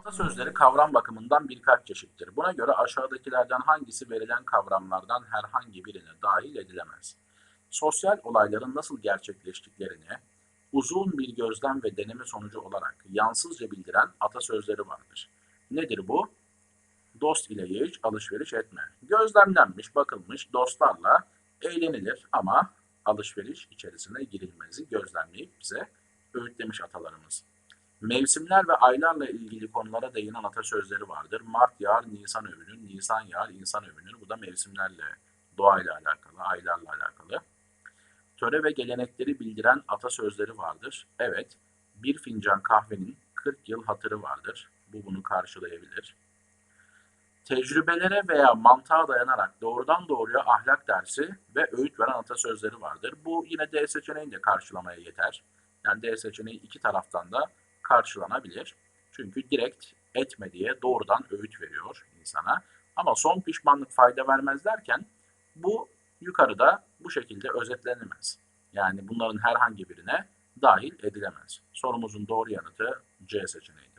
Atasözleri kavram bakımından birkaç çeşittir. Buna göre aşağıdakilerden hangisi verilen kavramlardan herhangi birine dahil edilemez? Sosyal olayların nasıl gerçekleştiklerini uzun bir gözlem ve deneme sonucu olarak yansızca bildiren atasözleri vardır. Nedir bu? Dost ile ye iç, alışveriş etme. Gözlemlenmiş, bakılmış, dostlarla eğlenilir ama alışveriş içerisine girilmezi gözlemleyip bize öğütlemiş atalarımız. Mevsimler ve aylarla ilgili konulara değinen atasözleri vardır. Mart yağar, Nisan övünür, Nisan yağar, insan övünür. Bu da mevsimlerle, doğayla alakalı, aylarla alakalı. Töre ve gelenekleri bildiren atasözleri vardır. Evet, bir fincan kahvenin 40 yıl hatırı vardır. Bu bunu karşılayabilir. Tecrübelere veya mantığa dayanarak doğrudan doğruya ahlak dersi ve öğüt veren atasözleri vardır. Bu yine D seçeneğini de karşılamaya yeter. Yani D seçeneği iki taraftan da karşılanabilir. Çünkü direkt etme diye doğrudan öğüt veriyor insana. Ama son pişmanlık fayda vermez derken bu yukarıda bu şekilde özetlenemez. Yani bunların herhangi birine dahil edilemez. Sorumuzun doğru yanıtı C seçeneğidir.